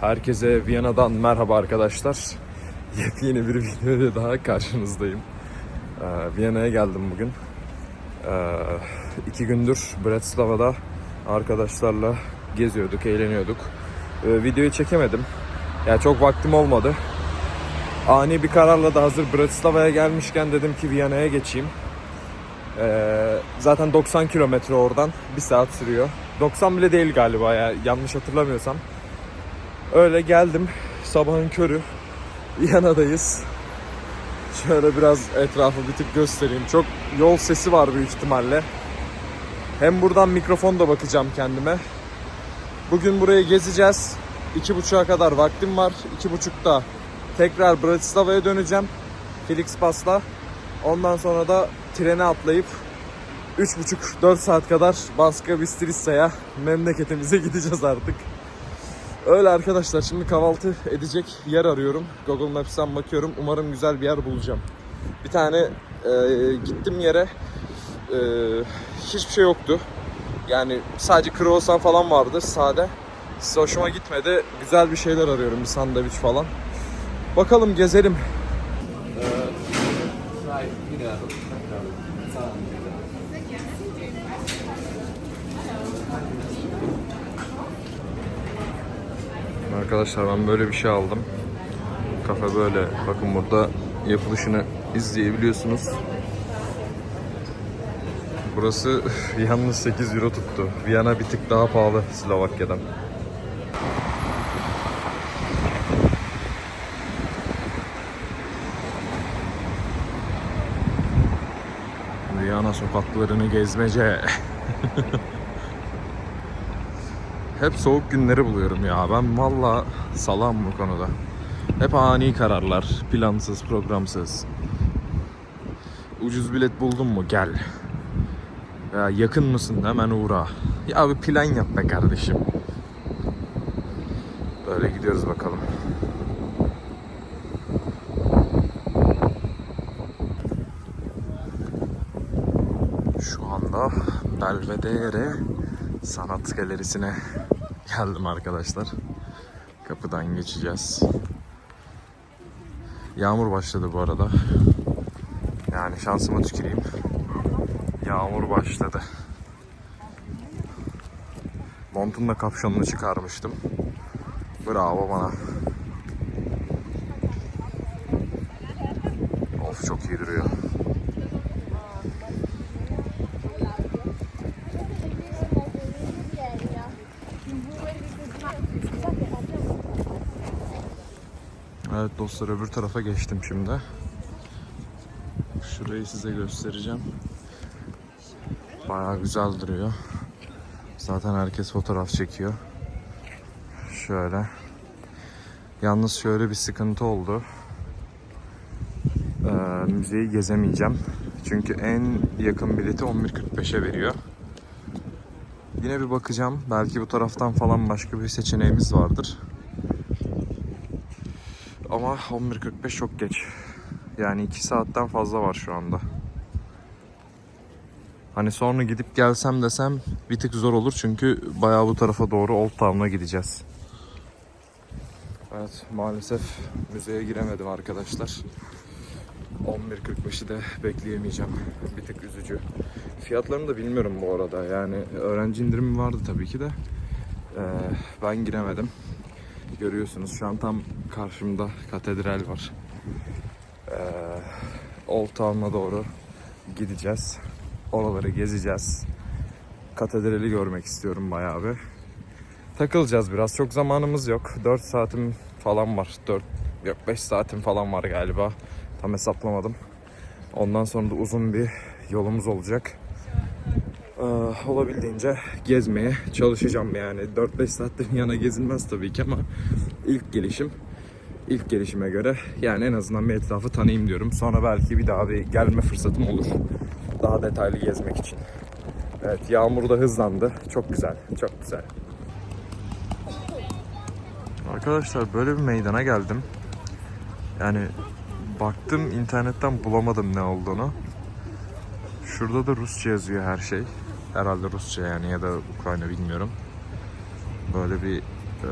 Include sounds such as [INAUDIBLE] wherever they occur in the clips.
Herkese Viyana'dan merhaba arkadaşlar. [LAUGHS] Yepyeni bir videoda daha karşınızdayım. Ee, Viyana'ya geldim bugün. Ee, iki gündür Bratislava'da arkadaşlarla geziyorduk, eğleniyorduk. Ee, videoyu çekemedim. Yani çok vaktim olmadı. Ani bir kararla da hazır Bratislava'ya gelmişken dedim ki Viyana'ya geçeyim. Ee, zaten 90 kilometre oradan bir saat sürüyor. 90 bile değil galiba ya yanlış hatırlamıyorsam. Öyle geldim sabahın körü Viyana'dayız. Şöyle biraz etrafı bir tık göstereyim. Çok yol sesi var büyük ihtimalle. Hem buradan mikrofon da bakacağım kendime. Bugün burayı gezeceğiz. İki buçuğa kadar vaktim var. İki buçukta tekrar Bratislava'ya döneceğim. Felix Pas'la. Ondan sonra da trene atlayıp 3,5-4 saat kadar Baska Bistrisa'ya memleketimize [LAUGHS] gideceğiz artık. Öyle arkadaşlar şimdi kahvaltı edecek yer arıyorum. Google Maps'ten bakıyorum. Umarım güzel bir yer bulacağım. Bir tane e, gittim yere e, hiçbir şey yoktu. Yani sadece kruvasan falan vardı sade. Size hoşuma gitmedi. Güzel bir şeyler arıyorum. Bir sandviç falan. Bakalım gezelim. Arkadaşlar ben böyle bir şey aldım. Kafe böyle. Bakın burada yapılışını izleyebiliyorsunuz. Burası [LAUGHS] yalnız 8 euro tuttu. Viyana bir tık daha pahalı Slovakya'dan. Viyana sokaklarını gezmece. [LAUGHS] Hep soğuk günleri buluyorum ya. Ben valla salam bu konuda. Hep ani kararlar, plansız, programsız. Ucuz bilet buldun mu gel. Ya yakın mısın hemen uğra. Ya bir plan yap be kardeşim. Böyle gidiyoruz bakalım. Şu anda Belvedere Sanat Galerisi'ne geldim arkadaşlar. Kapıdan geçeceğiz. Yağmur başladı bu arada. Yani şansıma tüküreyim. Yağmur başladı. Montun da kapşonunu çıkarmıştım. Bravo bana. Of çok iyi duruyor. Evet dostlar öbür tarafa geçtim şimdi. Şurayı size göstereceğim. Bayağı güzel duruyor. Zaten herkes fotoğraf çekiyor. Şöyle. Yalnız şöyle bir sıkıntı oldu. Ee, müzeyi gezemeyeceğim. Çünkü en yakın bileti 11.45'e veriyor. Yine bir bakacağım. Belki bu taraftan falan başka bir seçeneğimiz vardır. Ama 11.45 çok geç. Yani 2 saatten fazla var şu anda. Hani sonra gidip gelsem desem bir tık zor olur çünkü bayağı bu tarafa doğru Old Town'a gideceğiz. Evet maalesef müzeye giremedim arkadaşlar. 11.45'i de bekleyemeyeceğim. Bir tık üzücü. Fiyatlarını da bilmiyorum bu arada. Yani öğrenci indirimi vardı tabii ki de. Ee, ben giremedim. Görüyorsunuz şu an tam karşımda katedral var. Ee, Old Town'a doğru gideceğiz. Oraları gezeceğiz. Katedrali görmek istiyorum bayağı bir. Takılacağız biraz. Çok zamanımız yok. 4 saatim falan var. 4 yok 5 saatim falan var galiba. Tam hesaplamadım. Ondan sonra da uzun bir yolumuz olacak. Ee, olabildiğince gezmeye çalışacağım yani. 4-5 saatte yana gezilmez tabii ki ama ilk gelişim ilk gelişime göre yani en azından bir etrafı tanıyayım diyorum. Sonra belki bir daha bir gelme fırsatım olur. Daha detaylı gezmek için. Evet yağmur da hızlandı. Çok güzel. Çok güzel. Arkadaşlar böyle bir meydana geldim. Yani baktım internetten bulamadım ne olduğunu. Şurada da Rusça yazıyor her şey. Herhalde Rusça yani ya da Ukrayna bilmiyorum. Böyle bir e,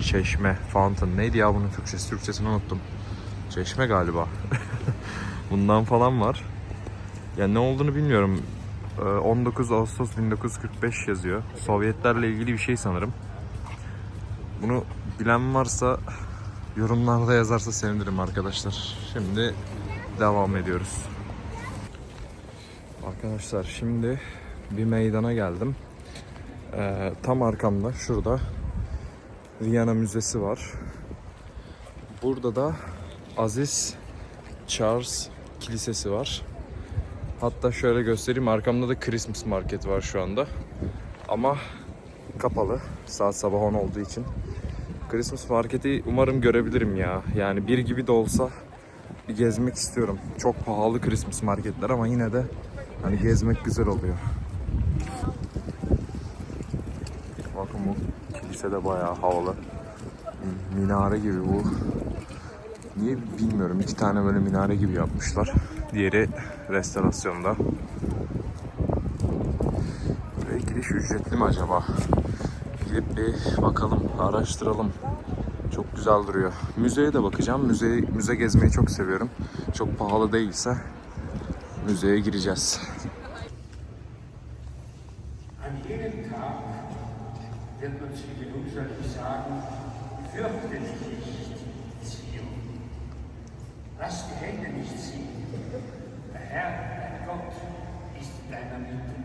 çeşme, fountain. Neydi ya bunun Türkçesi? Türkçesini unuttum. Çeşme galiba. [LAUGHS] Bundan falan var. Yani ne olduğunu bilmiyorum. Ee, 19 Ağustos 1945 yazıyor. Sovyetlerle ilgili bir şey sanırım. Bunu bilen varsa yorumlarda yazarsa sevinirim arkadaşlar. Şimdi devam ediyoruz. Arkadaşlar şimdi bir meydana geldim. Ee, tam arkamda şurada Viyana Müzesi var. Burada da Aziz Charles Kilisesi var. Hatta şöyle göstereyim arkamda da Christmas Market var şu anda. Ama kapalı. Saat sabah 10 olduğu için. Christmas Market'i umarım görebilirim ya. Yani bir gibi de olsa bir gezmek istiyorum. Çok pahalı Christmas marketler ama yine de hani gezmek güzel oluyor. Bakın bu kilise de bayağı havalı. Minare gibi bu. Niye bilmiyorum. İki tane böyle minare gibi yapmışlar. Diğeri restorasyonda. Buraya giriş ücretli mi acaba? Gidip bir bakalım, araştıralım. Çok güzel duruyor. Müzeye de bakacağım. Müze, müze gezmeyi çok seviyorum. Çok pahalı değilse müzeye gireceğiz. Wird man zu Jerusalem sagen, fürchte dich nicht, Zion. Lass die Hände nicht sinken. Der Herr, dein Gott, ist in deiner Mitte.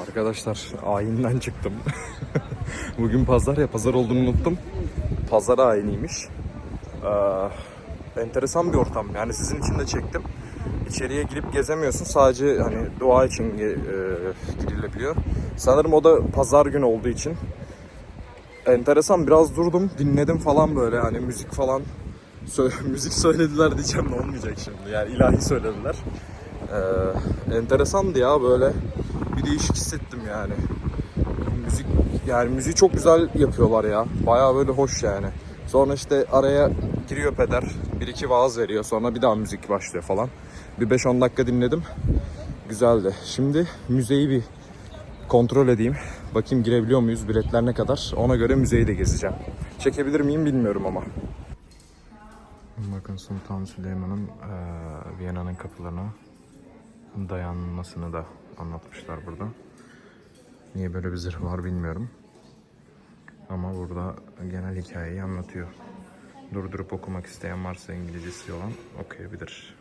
Arkadaşlar ayinden çıktım. [LAUGHS] Bugün pazar ya pazar olduğunu unuttum. Pazar ayiniymiş. Ee, enteresan bir ortam. Yani sizin için de çektim. İçeriye girip gezemiyorsun. Sadece hani dua için e, girilebiliyor. Sanırım o da pazar günü olduğu için. Enteresan biraz durdum dinledim falan böyle hani müzik falan Sö- [LAUGHS] müzik söylediler diyeceğim de olmayacak şimdi yani ilahi söylediler. Ee, enteresandı ya böyle bir değişik hissettim yani. Yani müziği çok güzel yapıyorlar ya. Bayağı böyle hoş yani. Sonra işte araya giriyor peder. Bir iki vaaz veriyor. Sonra bir daha müzik başlıyor falan. Bir 5-10 dakika dinledim. Güzeldi. Şimdi müzeyi bir kontrol edeyim. Bakayım girebiliyor muyuz? Biletler ne kadar? Ona göre müzeyi de gezeceğim. Çekebilir miyim bilmiyorum ama. Bakın Sultan Süleyman'ın eee, Viyana'nın kapılarına dayanmasını da anlatmışlar burada. Niye böyle bir zırh var bilmiyorum. Ama burada genel hikayeyi anlatıyor. Durdurup okumak isteyen varsa İngilizcesi olan okuyabilir.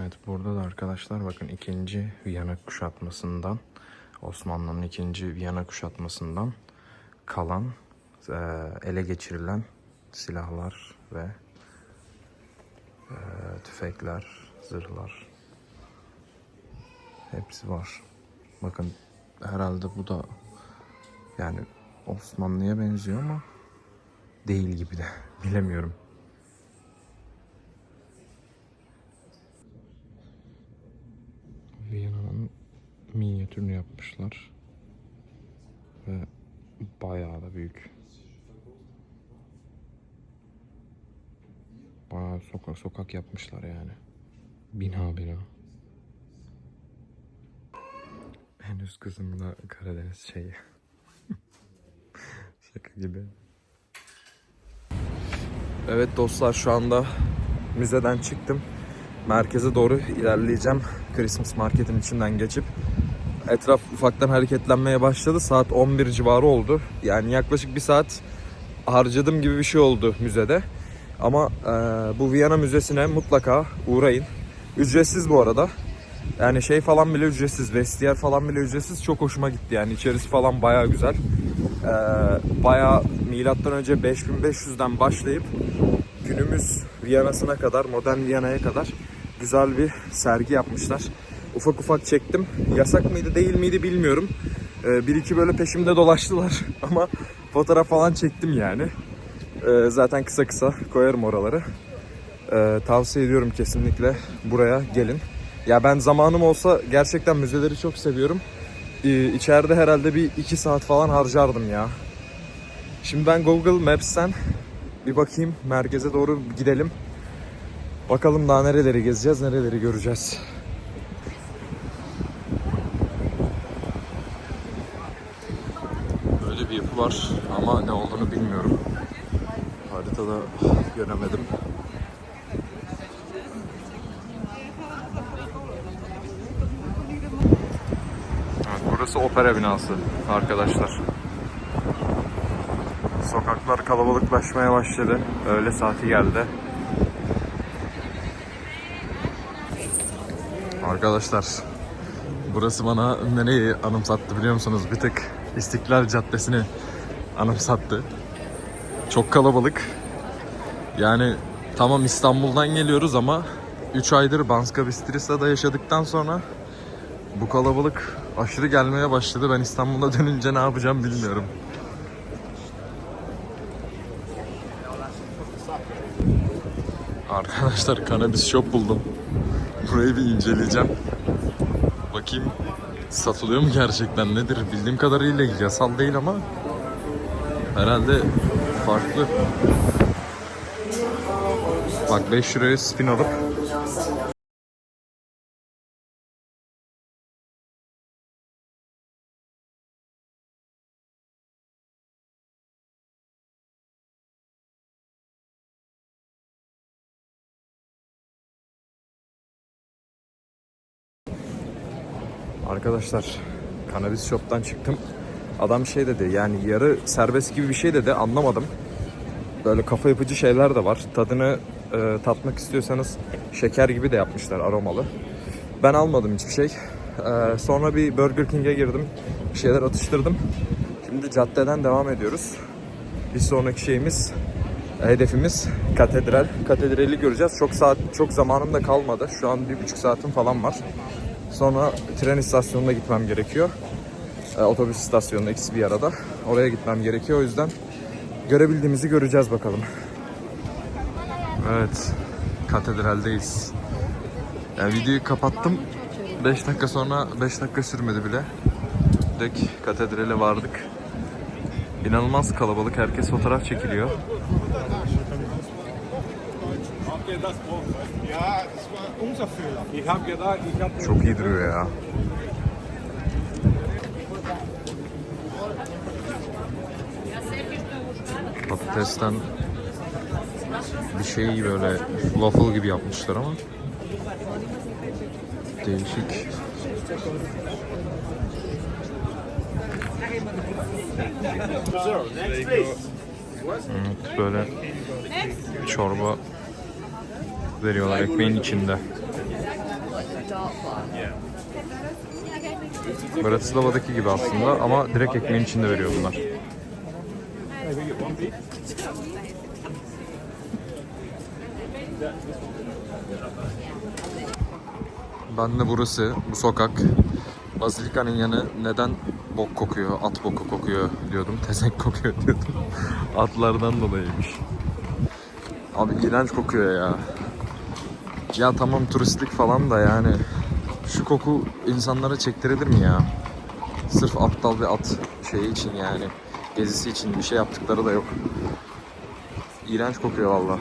Evet burada da arkadaşlar bakın ikinci Viyana kuşatmasından Osmanlı'nın ikinci Viyana kuşatmasından kalan eee, ele geçirilen silahlar ve eee, tüfekler, zırhlar hepsi var. Bakın herhalde bu da yani Osmanlı'ya benziyor ama değil gibi de [LAUGHS] bilemiyorum. Viyana'nın minyatürünü yapmışlar. Ve bayağı da büyük. Bayağı sokak sokak yapmışlar yani. Bina bina. En üst kısımda Karadeniz şeyi. [LAUGHS] Şaka gibi. Evet dostlar şu anda müzeden çıktım. Merkeze doğru ilerleyeceğim. Christmas marketin içinden geçip. Etraf ufaktan hareketlenmeye başladı. Saat 11 civarı oldu. Yani yaklaşık bir saat harcadım gibi bir şey oldu müzede. Ama e, bu Viyana Müzesi'ne mutlaka uğrayın. Ücretsiz bu arada. Yani şey falan bile ücretsiz. Vestiyer falan bile ücretsiz. Çok hoşuma gitti yani. içerisi falan baya güzel. Ee, baya milattan önce 5500'den başlayıp günümüz Viyana'sına kadar, modern Viyana'ya kadar güzel bir sergi yapmışlar. Ufak ufak çektim. Yasak mıydı değil miydi bilmiyorum. Ee, bir iki böyle peşimde dolaştılar [LAUGHS] ama fotoğraf falan çektim yani. Ee, zaten kısa kısa koyarım oraları. Ee, tavsiye ediyorum kesinlikle buraya gelin. Ya ben zamanım olsa gerçekten müzeleri çok seviyorum. Ee, içeride herhalde bir iki saat falan harcardım ya. Şimdi ben Google Maps'ten bir bakayım merkeze doğru gidelim. Bakalım daha nereleri gezeceğiz, nereleri göreceğiz. Böyle bir yapı var ama ne olduğunu bilmiyorum. Haritada göremedim. Evet, burası opera binası arkadaşlar. Sokaklar kalabalıklaşmaya başladı. Öğle saati geldi. Arkadaşlar burası bana nereyi anımsattı biliyor musunuz? Bir tık İstiklal Caddesi'ni anımsattı. Çok kalabalık. Yani tamam İstanbul'dan geliyoruz ama 3 aydır Banska Bistrisa'da yaşadıktan sonra bu kalabalık aşırı gelmeye başladı. Ben İstanbul'a dönünce ne yapacağım bilmiyorum. Arkadaşlar cannabis shop buldum. Burayı bir inceleyeceğim. Bakayım satılıyor mu gerçekten nedir? Bildiğim kadarıyla yasal değil ama herhalde farklı. Bak 5 liraya spin alıp Arkadaşlar Cannabis Shop'tan çıktım. Adam şey dedi yani yarı serbest gibi bir şey dedi anlamadım. Böyle kafa yapıcı şeyler de var. Tadını e, tatmak istiyorsanız şeker gibi de yapmışlar aromalı. Ben almadım hiçbir şey. E, sonra bir Burger King'e girdim. Bir şeyler atıştırdım. Şimdi caddeden devam ediyoruz. Bir sonraki şeyimiz hedefimiz katedral. Katedrali göreceğiz. Çok saat çok zamanım da kalmadı. Şu an bir buçuk saatim falan var. Sonra tren istasyonuna gitmem gerekiyor. E, otobüs istasyonuna ikisi bir arada. Oraya gitmem gerekiyor. O yüzden görebildiğimizi göreceğiz bakalım. Evet. Katedraldeyiz. Yani videoyu kapattım. 5 dakika sonra 5 dakika sürmedi bile. Direkt katedrale vardık. İnanılmaz kalabalık. Herkes fotoğraf çekiliyor. Çok iyi duruyor ya. Patatesten bir şey böyle waffle gibi yapmışlar ama değişik. Evet, böyle çorba veriyorlar ekmeğin içinde. Bratislava'daki gibi aslında ama direkt ekmeğin içinde veriyor bunlar. Ben de burası, bu sokak. Bazilikanın yanı neden bok kokuyor, at boku kokuyor diyordum. Tezek kokuyor diyordum. [LAUGHS] Atlardan dolayıymış. Abi iğrenç kokuyor ya. Ya tamam turistik falan da yani şu koku insanlara çektirilir mi ya? Sırf aptal bir at şeyi için yani gezisi için bir şey yaptıkları da yok. İğrenç kokuyor valla.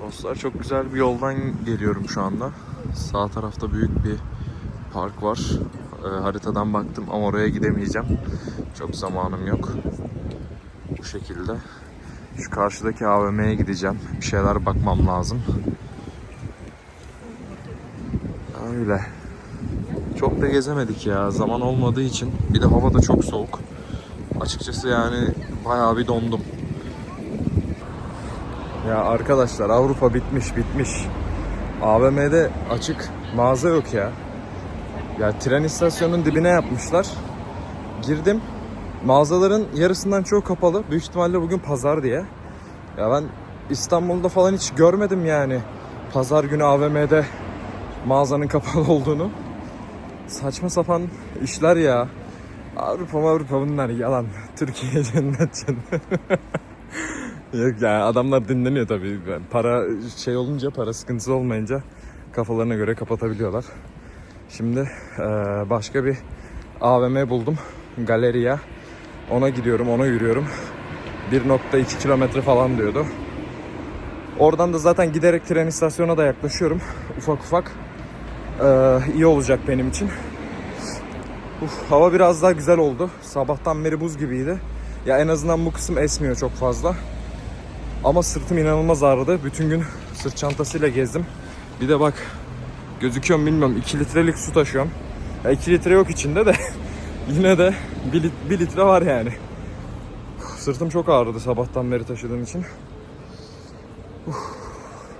Dostlar çok güzel bir yoldan geliyorum şu anda. Sağ tarafta büyük bir park var. Ee, haritadan baktım ama oraya gidemeyeceğim. Çok zamanım yok. Bu şekilde. Şu karşıdaki AVM'ye gideceğim. Bir şeyler bakmam lazım. Öyle. Da gezemedik ya. Zaman olmadığı için. Bir de hava da çok soğuk. Açıkçası yani bayağı bir dondum. Ya arkadaşlar Avrupa bitmiş bitmiş. AVM'de açık mağaza yok ya. Ya tren istasyonunun dibine yapmışlar. Girdim. Mağazaların yarısından çoğu kapalı. Büyük ihtimalle bugün pazar diye. Ya ben İstanbul'da falan hiç görmedim yani. Pazar günü AVM'de mağazanın kapalı olduğunu. Saçma sapan işler ya. Avrupa Avrupa bunlar yalan. [LAUGHS] Türkiye cennet cennet. [LAUGHS] Yok ya adamlar dinleniyor tabii. Para şey olunca, para sıkıntısı olmayınca kafalarına göre kapatabiliyorlar. Şimdi başka bir AVM buldum. Galeriya. Ona gidiyorum, ona yürüyorum. 1.2 kilometre falan diyordu. Oradan da zaten giderek tren istasyonuna da yaklaşıyorum. Ufak ufak. Eee iyi olacak benim için. Uf, hava biraz daha güzel oldu. Sabahtan beri buz gibiydi. Ya en azından bu kısım esmiyor çok fazla. Ama sırtım inanılmaz ağrıdı. Bütün gün sırt çantasıyla gezdim. Bir de bak gözüküyor mu bilmiyorum 2 litrelik su taşıyorum. Ya 2 litre yok içinde de [LAUGHS] yine de 1, litre var yani. Uf, Sırtım çok ağrıdı sabahtan beri taşıdığım için. Uf,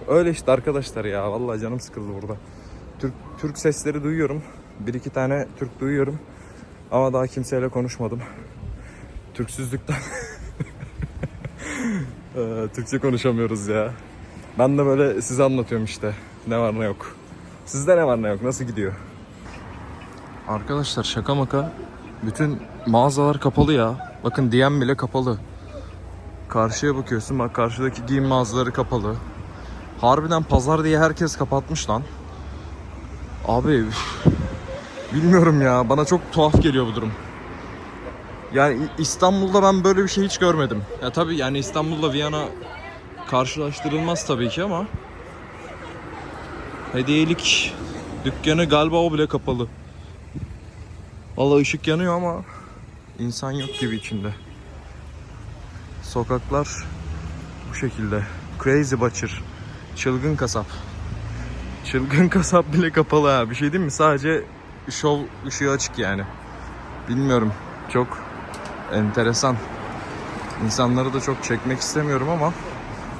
Öyle işte arkadaşlar ya. Vallahi canım sıkıldı burada. Türk, Türk sesleri duyuyorum. Bir iki tane Türk duyuyorum. Ama daha kimseyle konuşmadım. Türksüzlükten. [LAUGHS] Ee, Türkçe konuşamıyoruz ya. Ben de böyle size anlatıyorum işte. Ne var ne yok. Sizde ne var ne yok? Nasıl gidiyor? Arkadaşlar şaka maka bütün mağazalar kapalı ya. Bakın DM bile kapalı. Karşıya bakıyorsun bak karşıdaki giyim mağazaları kapalı. Harbiden pazar diye herkes kapatmış lan. Abi bilmiyorum ya bana çok tuhaf geliyor bu durum. Yani İstanbul'da ben böyle bir şey hiç görmedim. Ya tabii yani İstanbul'la Viyana karşılaştırılmaz tabii ki ama hediyelik dükkanı galiba o bile kapalı. Vallahi ışık yanıyor ama insan yok gibi içinde. Sokaklar bu şekilde. Crazy Butcher. Çılgın kasap. Çılgın kasap bile kapalı ha. Bir şey değil mi? Sadece şov ışığı açık yani. Bilmiyorum. Çok enteresan. İnsanları da çok çekmek istemiyorum ama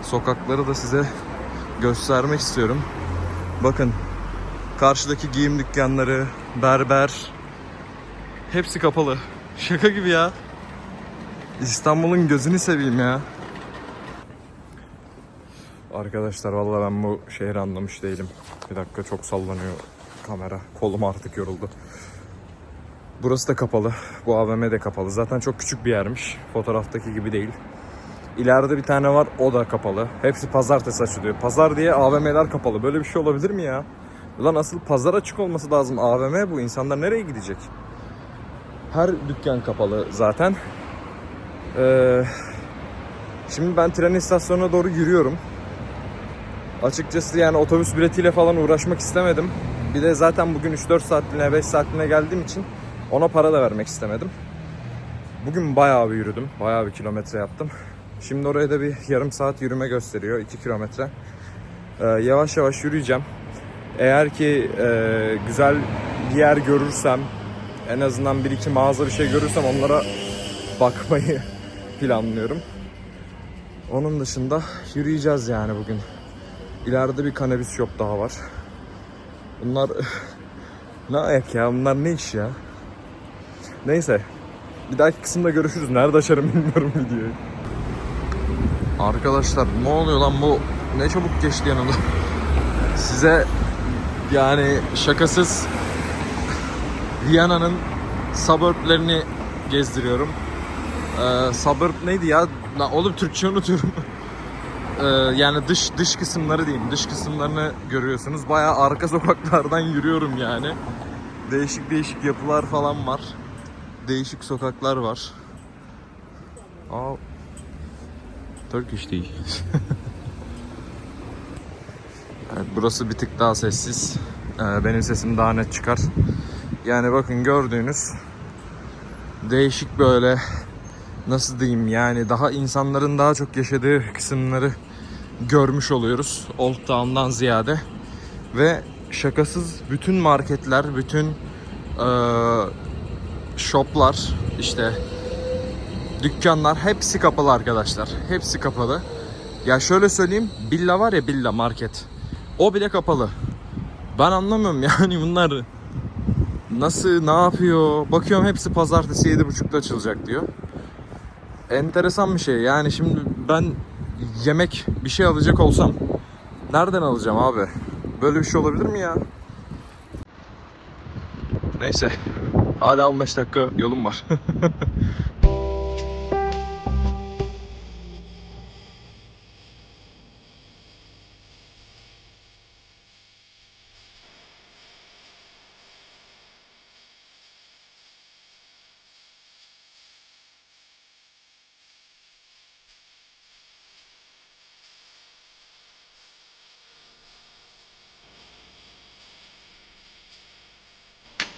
sokakları da size göstermek istiyorum. Bakın karşıdaki giyim dükkanları, berber hepsi kapalı. Şaka gibi ya. İstanbul'un gözünü seveyim ya. Arkadaşlar vallahi ben bu şehri anlamış değilim. Bir dakika çok sallanıyor kamera. Kolum artık yoruldu. Burası da kapalı. Bu AVM de kapalı. Zaten çok küçük bir yermiş. Fotoğraftaki gibi değil. İleride bir tane var o da kapalı. Hepsi pazartesi açılıyor. Pazar diye AVM'ler kapalı. Böyle bir şey olabilir mi ya? Ulan asıl pazar açık olması lazım. AVM bu. İnsanlar nereye gidecek? Her dükkan kapalı zaten. Ee, şimdi ben tren istasyonuna doğru yürüyorum. Açıkçası yani otobüs biletiyle falan uğraşmak istemedim. Bir de zaten bugün 3-4 saatliğine 5 saatliğine geldiğim için ona para da vermek istemedim. Bugün bayağı bir yürüdüm. Bayağı bir kilometre yaptım. Şimdi oraya da bir yarım saat yürüme gösteriyor. 2 kilometre. Ee, yavaş yavaş yürüyeceğim. Eğer ki e, güzel bir yer görürsem en azından bir iki mağaza bir şey görürsem onlara bakmayı [LAUGHS] planlıyorum. Onun dışında yürüyeceğiz yani bugün. İleride bir cannabis shop daha var. Bunlar [LAUGHS] ne ayak ya? Bunlar ne iş ya? Neyse. Bir dahaki kısımda görüşürüz. Nerede açarım bilmiyorum videoyu. Arkadaşlar ne oluyor lan bu? Ne çabuk geçti yanımda. [LAUGHS] Size yani şakasız [LAUGHS] Viyana'nın suburblerini gezdiriyorum. Ee, suburb neydi ya? Lan oğlum Türkçe unutuyorum. Ee, yani dış dış kısımları diyeyim. Dış kısımlarını görüyorsunuz. Bayağı arka sokaklardan yürüyorum yani. Değişik değişik yapılar falan var. Değişik sokaklar var. Aa, Turkish değil. [LAUGHS] evet, burası bir tık daha sessiz. Ee, benim sesim daha net çıkar. Yani bakın gördüğünüz değişik böyle nasıl diyeyim yani daha insanların daha çok yaşadığı kısımları görmüş oluyoruz Old Town'dan ziyade ve şakasız bütün marketler, bütün eee shoplar işte dükkanlar hepsi kapalı arkadaşlar. Hepsi kapalı. Ya şöyle söyleyeyim, Billa var ya Billa market. O bile kapalı. Ben anlamıyorum [LAUGHS] yani bunlar nasıl, ne yapıyor? Bakıyorum hepsi pazartesi 7.30'da açılacak diyor. Enteresan bir şey. Yani şimdi ben yemek bir şey alacak olsam nereden alacağım abi? Böyle bir şey olabilir mi ya? Neyse. Hadi 15 dakika yolum var. [LAUGHS]